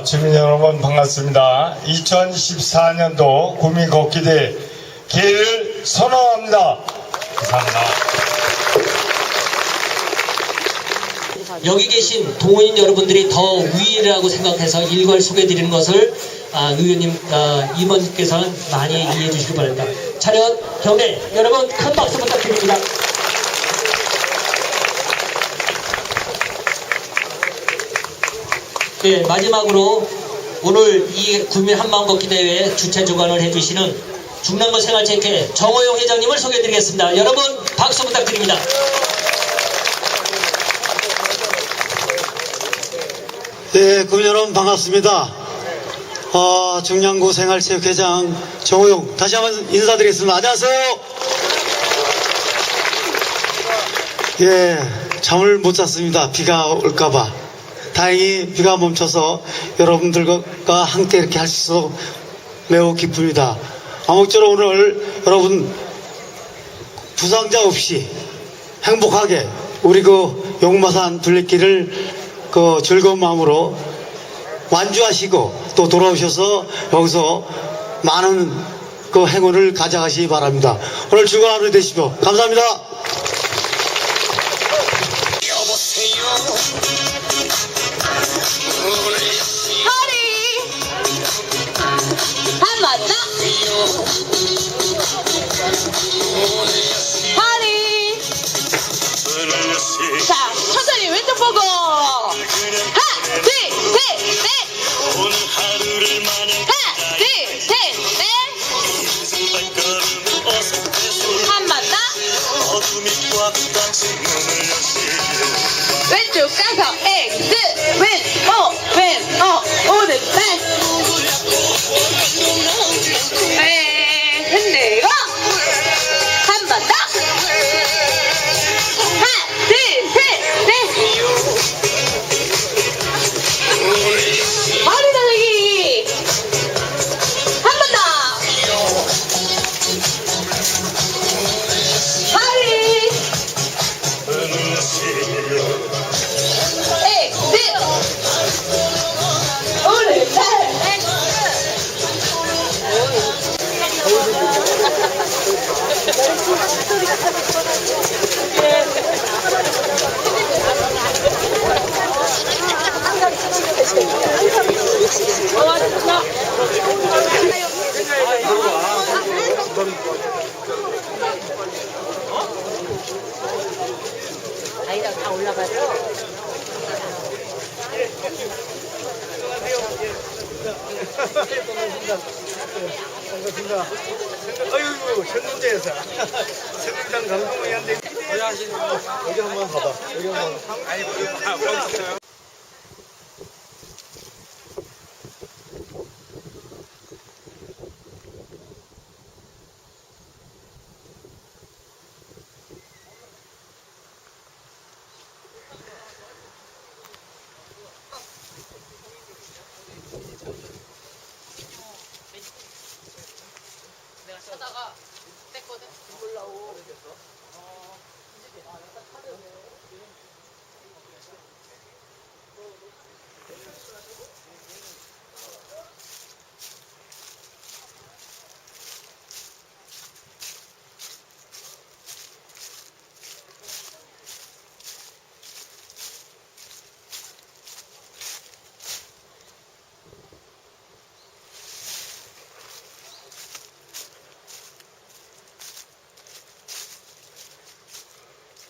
주민 여러분 반갑습니다. 2014년도 구미 걷기대 개를 선언합니다. 감사합니다. 여기 계신 동호인 여러분들이 더 위라고 생각해서 일괄 소개드리는 것을 아, 의원님 아, 임원께서는 많이 이해해 주시기 바랍니다. 차렷 경례 여러분 큰 박수 부탁드립니다. 네, 마지막으로 오늘 이 국민 한마음 걷기 대회 주최 주관을 해주시는 중랑구 생활체육회 정호용 회장님을 소개해드리겠습니다. 여러분 박수 부탁드립니다. 예, 국민 여러분 반갑습니다. 어, 중량구 생활체육회장 정호용 다시 한번 인사드리겠습니다. 안녕하세요. 예, 잠을 못 잤습니다. 비가 올까봐. 다행히 비가 멈춰서 여러분들과 함께 이렇게 할 수 있어서 매우 기쁩니다. 아무쪼록 오늘 여러분 부상자 없이 행복하게 우리 그 용마산 둘레길을 그 즐거운 마음으로 완주하시고 또 돌아오셔서 여기서 많은 그 행운을 가져가시기 바랍니다. 오늘 즐거운 하루 되시고 감사합니다. 허리! 자 천천히 왼쪽 보고. 하나 둘셋넷. 하나 둘셋넷한 맞나? 왼쪽 가서 왼 아이랑 다 올라가죠? 반갑습니다. 아이고, 현문제에서 강동의원님 고생하시는 여기 한번 봐봐. 여기 한번. 아이고,